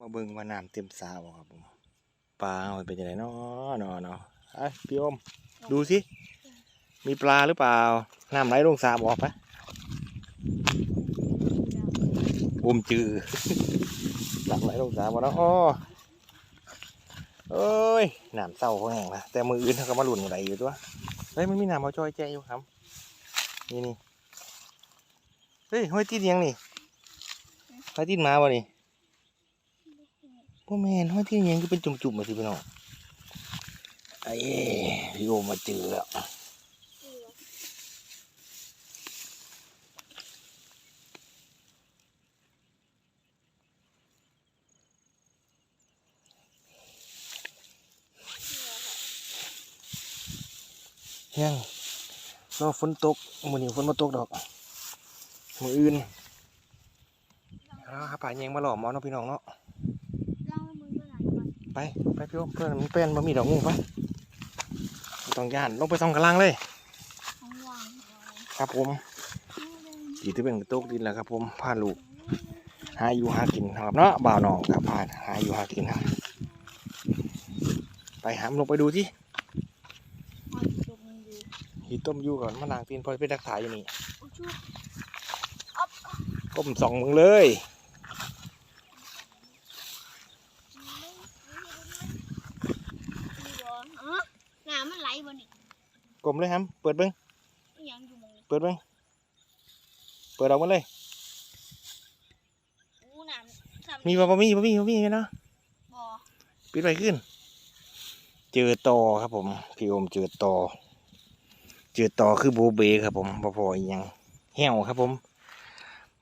มาเบิ่งว่าน้ำเต็มสาบ่ครับผมปลาเป็นยังไงเนาะเนาะเนาะไอ้พี่อมดูสิ มีปลาหรือเปล่า น้ำไหลลงสาบอกปะอมจือน้ำไหลลงสาบ่เนาะอ้อเอ้ยน้ำเศร้าเขาแห้งละแต่มืออื่นเขาก็มาหลุนไหลอยู่ตัวเฮ้ยมันมีน้ำมาจอยแจอยู่ครับนี่นี่เฮ้ยห้อยตีนยังนี่ห้อยตีนหมาบ่นี่ พ่อแม่ห้อยที่ยังก็เป็นจุ่มๆมาสิพี่น้องไอ้พี่โอมาเจอแล้วยังรอฝนตกมือนี้ฝนมาตกดอก มืออื่นเอาหาป่าแยงมาหล่อมอาเนาะพี่น้องเนาะ เล่าให้มึงเมื่อไหร่ก่อน ไปไปพี่โอมเพื่อนมันเป็นบะมีดอกงูไปบ่ต้องย่านลงไปส่องกระลังเลยของวางของเราครับผมสีที่เป็นกระตุกดินแล้วครับผมพาลูกหาอยู่หากินครับเนาะบ่าวน้องครับพาหาอยู่หากินครับไปหามลงไปดูที่หอยจุกมึงดูหีต้มอยู่ก่อนมานางตีนพอไปรักษาอยู่นี่อุ๊ยชุบก้มส่องมึงเลย ดูบ่อ๋อ น้ำมันไหลบ่นี่ก้มเลยครับเปิดเบิ้งอิหยังอยู่หมองนี้เปิดเบิ้งเปิดออกมาเลย อู้น้ำซ้ำมีบ่บ่มีบ่มีบ่มีเนาะบ่ปิดไปขึ้น เจอตอครับผม พี่โอมเจอตอเจอตอคือโบเบครับผมบ่พออีหยังแห้วครับผม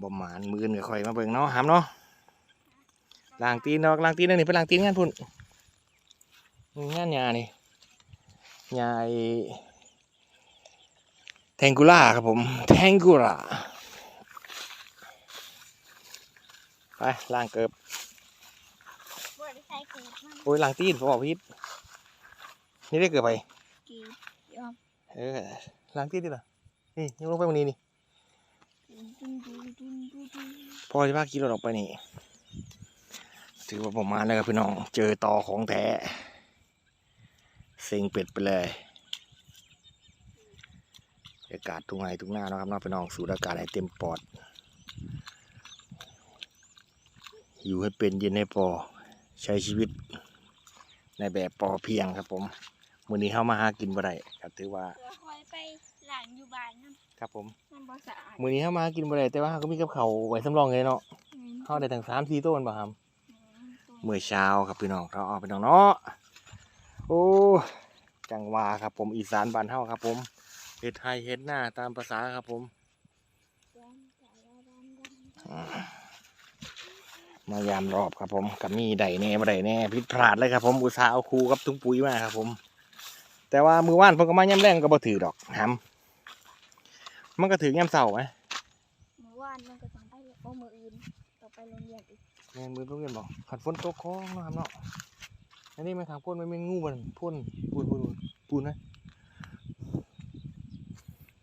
บ่หมานมืออนก็ค่อยมาเบิ่งเนาะหามเนาะล้างตีนดอกล้างตีนนั่นนี่ไปล้างตีนงานพุ่นงานยานี่ ยาไอ้แทงกุล่าครับผมแทงกุล่าไปล้างเกิบบ่ได้ใส่เกลือมันโอ้ยล้างตีนผมบอกพิษนี่ได้เกิดไปเกลือยอมเออล้างตีนดิล่ะนี่ยังลงไปวันนี้นี่ดุนดุนดุนดุนดุนพอจะพาขี่รถออกไปนี่ถือว่าผมมาแล้วครับพี่น้อง เจอต่อของแท้ เซ็งเป็ดไปเลยอากาศทุ่งไห้ทุ่งนาเนาะครับเน้องพี่น้องสูดอากาศให้เต็มปอด อยู่ให้เป็นเย็นให้พอใช้ชีวิตในแบบปอเพียงครับผมมื้อนี้เข้ามาหากินบ่ได้ก็ถือว่าเพื่อคอยไปหลังอยู่บ้านนั่นครับผมมันบ่สะอาดมื้อนี้เข้ามาหากินบ่ได้แต่ว่าเราก็มีกับเขาวไว้สำรองเลยเนาะอืมเข้าได้ตั้งสามสี่ต้นบ่ครับอืมตัวเมื่อเช้าครับพี่น้องเราเอาพี่น้องเนาะโอ้จังหวาครับ ผมอีสานบ้านเฮาครับ ผมเฮ็ดไห้เฮ็ดหน้าตามภาษาครับผมดำดำดำดำมายามรอบครับผมกับมีใดแน่บ่ได้แน่ผิดพลาดเลยครับผมอุตส่าห์เอาครูกับถุงปุ๋ยมาครับ ผม แต่ว่ามือว่านเพิ่นก็มาย่ำแรงก็บ่ถือดอกหำมันก็ถือย่ำเสาไหมเมื่อวานมันก็ต้องไปโอ้มืออื่นต่อไปโรงเรียนอีกแม่นมือต้องเรียนบอกขัดฝนตกคลองเนาะครับเนาะ อันนี้มันขางพ่นมันเป็นงูมันพ่นปูนปูนปูนปูนนะ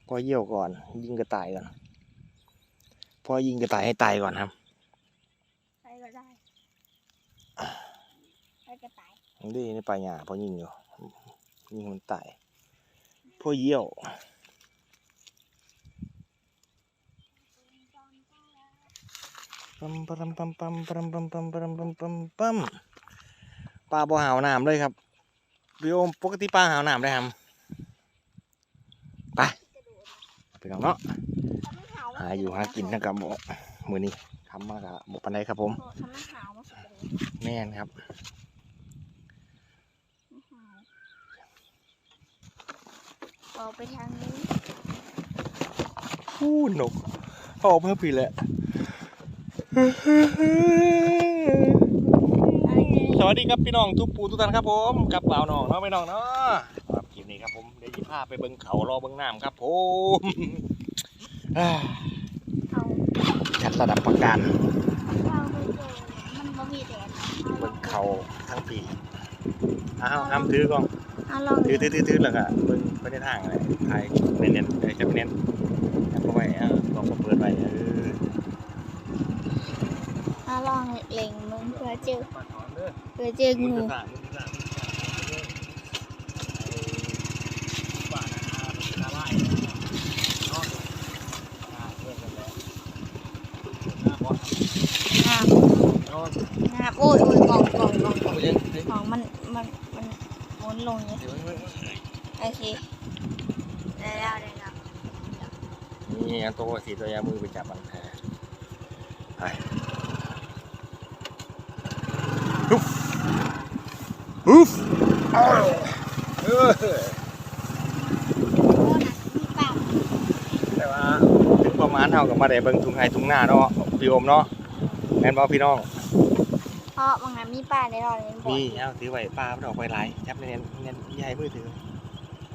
พอเยี่ยวก่อน ยิงกระต่ายก่อนพอยิงกระต่ายให้ตายก่อนครับไปก็ได้ไปก็ตายนี่ในป่าหญ้าพอยิงอยู่ยิงมันตายพอเยี่ยวปั๊มปั๊มปั๊มปั๊มปั๊มปั๊มปั๊มปั๊มปั๊มปั๊ม ปั๊มปลาบ่หาวน้ำเลยครับพี่โอมปกติปลาหาวน้ำได้ครับไปพี่น้องเนาะทำให้ขาวหาอยู่หากินนะครับบ่มือนี้ทำมากอะบ่ปันไดครับผมทำให้ขาวมาสุดเลยแม่นครับไม่ขาวออกไปทางนี้พูนกออกเพิ่มปีแหละ สวัสดีครับพี่น้องทุกปูทุกท่านครับผมกับเปล่าน้องเนาะพี่น้องเนาะครับคลิปนี้ครับผมเดี๋ยวจะพาไปเบิ่งเขารอเบิ่งน้ำครับผมอ่าเอาจัดระดับประกันเอาไปเจอมันบ่มีแดดเบิ่งเขาทั้งปีอ้าวห้ามถือกล้องเอาลองถือถือถือถือแล้วก็เบิ่งไปในทางอะไรถ่ายเน้นๆเดี๋ยวจะเน้นแล้วก็ไว้เออลองมาเปิดไว้เออเถ้าลองเล็งมึงเพื่อเจอ ปลาถอนเด้อเจอมึงงูจะสั่งมึงจะสั่งมึงจะสั่งเด้อไอ้ปลาหนาปลาไหลเนาะอ่าเพื่อนกันแล้วหน้าบอลงามเนาะงามโอ้ยโอ้ยกล่องกล่องกล่องกล่องเฮ้ยเฮ้ยของมันมันมันหมุนลงอย่างนี้เดี๋ยโอเคได้แล้วได้แล้วนี่อันโตสีตัวยามือไปจับมันแท้ไปฮึบฮึบอ้าวเออ โอ้นะมีปาก แต่ว่าถึงประมาณเท่ากับมาได้เบิ่งทุ่งไห้ทุ่งนาเนาะพี่โอมเนาะแม่นบ่พี่น้องเพราะบางงานมีปลาในรอนนี้บ่มีเอาถือไว้ปลามันออกไปหลายจับเน้นๆเน้นใหญ่มือถือ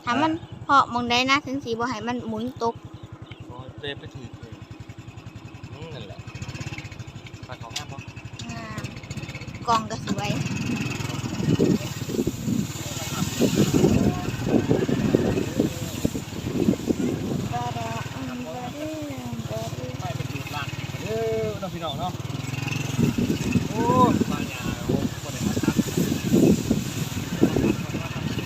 ถ้ามันเพราะมองได้นะถึงสีบ่ให้มันหมุนตกโอ้เตะไปถือเลยอืมนั่นแหละปลาของงามบ่งามกล่องก็สวยบาดาอันบาดีบาดี ไปไปถือปลาเออน้องพี่น้องเนาะโอ้ปลาหยาโอ้บ่ได้มาตัดปัดปลา บาดี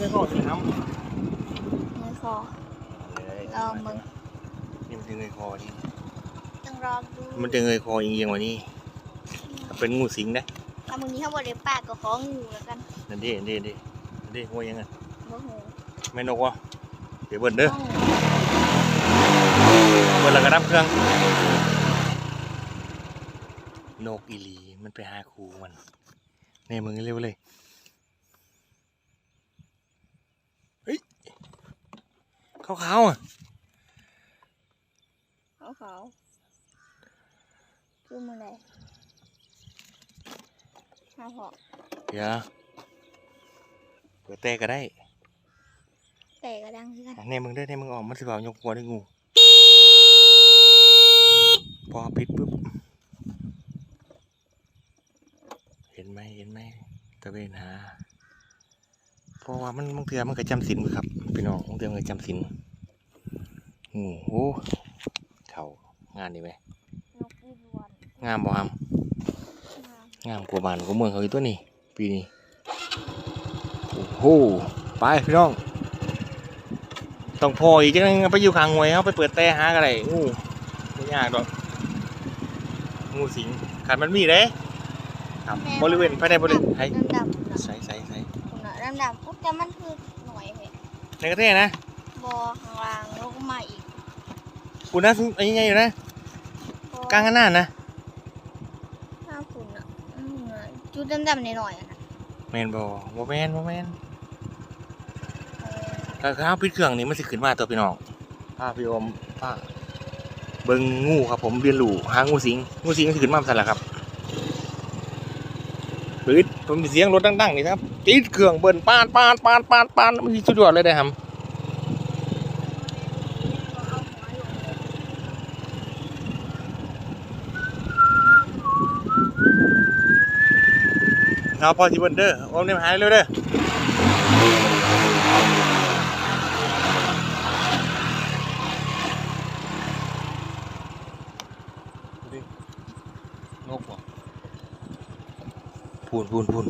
ไม่พอสิครับเงยคอ ลองมึง นี่มันจะเงยคอนี่ต้องรอดูมันจะเงยคอเอียงๆกว่านี้เป็นงูสิงนะถ้ามึงนี้เขาบอกเดี๋ยวปากก็ของงูแล้วกันนั่นดินั่นดินั่นดินั่นดิหัวยังไงโมโหแม่นกวะเดี๋ยวเบิ่นเด้อเบิ่นแล้วก็ดับเครื่องนกอีหลีมันไปหาครูมันในมึงเร็วเลย เฮ้ย ขาวๆอะเขาเขาคือมึงไหนห้าหอกเดี๋ยวเปิดแต่ก็ได้แต่ก็ดังคือกันในมึงเด้อในมึงออกมันสิบ่าวยกหัวได้งู พอปิดปุ๊บ เห็นไหมเห็นไหมตะเวนหาเพราะว่ามันบางเทื่อมันก็จำสินครับพี่น้องบางเทื่อมันก็จำสิ นงูโอ้เขางานดีไหมนกอีลวนงามบ่งามงามงามกว่าบ้านกว่าเมืองเขาอีกตัวนี้ปีนี้โอ้โหไปพี่น้อง ต้องพออีกจังนึงไปอยู่ข้างหวยเขาไปเปิดแต่หากันไรงูไม่ยากดอกงูสิงขันมันมีเด้ครับบริเวณภายในบริเวณไทยดำดำนะใส่ใส่ใส่คุณน่ะดำดำปุ๊บแต่มันคือหน่วยเหรในประเทศนะบอข้างล่างแล้วก็มาอีก คุณนะไอ้ยังไงอยู่นะบกลางกันหน้านะหน้าคุณอะอืมน่ะจุดดำๆหน่อยๆอะนะแมนบอบ่แมนบ่แมนเออก็ข้าวพิดเครื่องนี่มันสิขึ้นมาตัวพี่น้องพาพี่อมพาเบิ่งงูครับผมเรียนรู้หางูสิงงูสิงก็สิขึ้นมาสั่นละครับปิดผมมีเสียงรถดังๆนี่ครับติดเครื่องเบิ่นปานปานปานปานปานมันสิสุดยอดเลยได้อครับ เอาพอสิเบิ่นเด้อโอมเนี่ยหายเร็วเด้อนกบ่พูนพูนพูน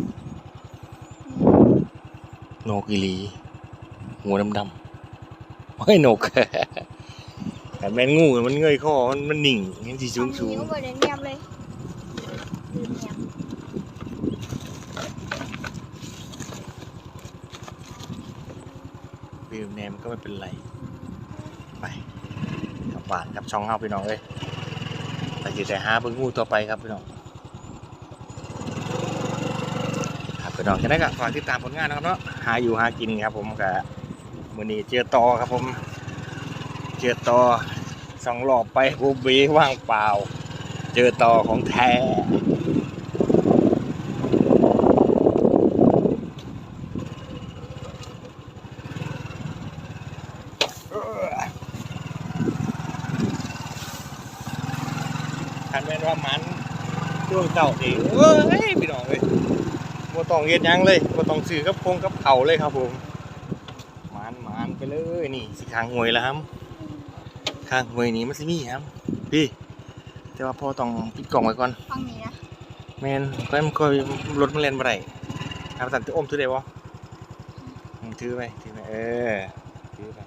นกอีหลีหัวดำดำๆไม่นกแต่แม่นงูมันเงยคอมันมันนิ่งเห็นสีสูงสูง นิ้วบนเงียบเลยลืมเงียบ วิวแนมก็ไม่เป็นไร ไปกลับบ้านกับช่องเฮาพี่น้องเลยไปสิแต่หาเบิ่งงูต่อไปครับพี่น้องครับพี่น้องจะได้นก็ฝากติดตามผลงานนะครับเนาะหาอยู่หากินครับ ผมกับมือนี้เจอต่อครับผม เจอต่อสองรอบไปบูบีว่างเปล่า เจอต่อของแท้ จ้าเองเอ้ยพี่น้องเลยบ่ต้องเฮ็ดหยังเลยบ่ต้องซื้อกับพงกับเขาวเลยครับผมหมานหมานไปเลยนี่สิข้างหวยแล้วครับข้างหวยนี้มันสิมีครับพี่แต่ว่าพ่อต้องปิดกล่องไว้ก่อนฟังนี้นะแม่นก็มันก็รถมันเล่นบ่ได้ครับสั่นจะอมถือได้บ่อืมถือไปถือไปเออถือไป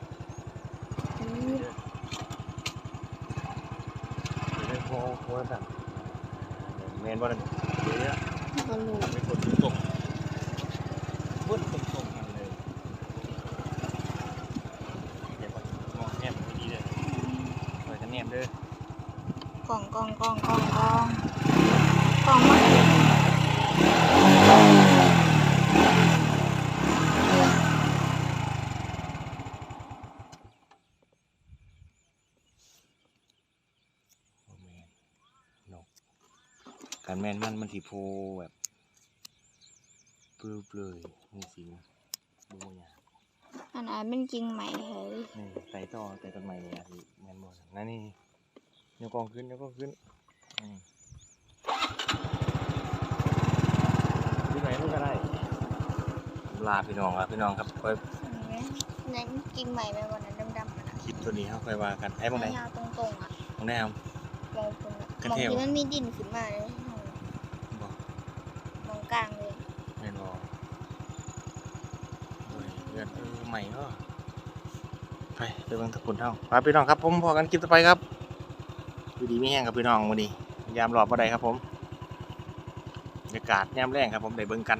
อืมถือไปโค้งโหสั่นแมนบ่นั่นเดี๋ยวก็รู้ไม่กดตรงๆพุ่นตรงๆกันเลยเดี๋ยวก่อนมองแนบไม่ดีเลยคอยกันแนบเด้อกล่องกล่องกล่องกล่องกล่องกล่องมาเก็บ โอ้แม่นนกการ แม่นมันมันทีโพแบบเปลือยเปลือยๆนี่สิดูเนี่ยอันนั้นเป็นจริงไหมเฮ้ยนี่ไต่ต่อไต่ต้นไม้เนี่ยสิแม่นบ่นั่นนี่ยกกองขึ้นยกกองขึ้นอืมที่ไหนมันก็ได้ลาพี่น้องครับพี่น้องครับไว้นั่นจริงไหมไหมวันนั้นดำๆอะนะคลิปตัวนี้เขาค่อยว่ากันไอ้บ้างไหนยาวตรงๆอะบ้างไหนครับมองตรงอะกระมองเทียมที่มันมีดินขึ้นมาเลยบอกมอง กลางเลยแม่นบ่โอ้ยเดือนเออใหม่เนาะไปไปเบิ่งตะกุนเท่าไปพี่น้องครับ ผมพอกันคลิปต่อไปครับอยู่ดีไม่แห้งครับพี่น้องวันนี้ยามรอบบ่ได้ครับผมบรรยากาศยามแรงครับผมได้เบิ่งกัน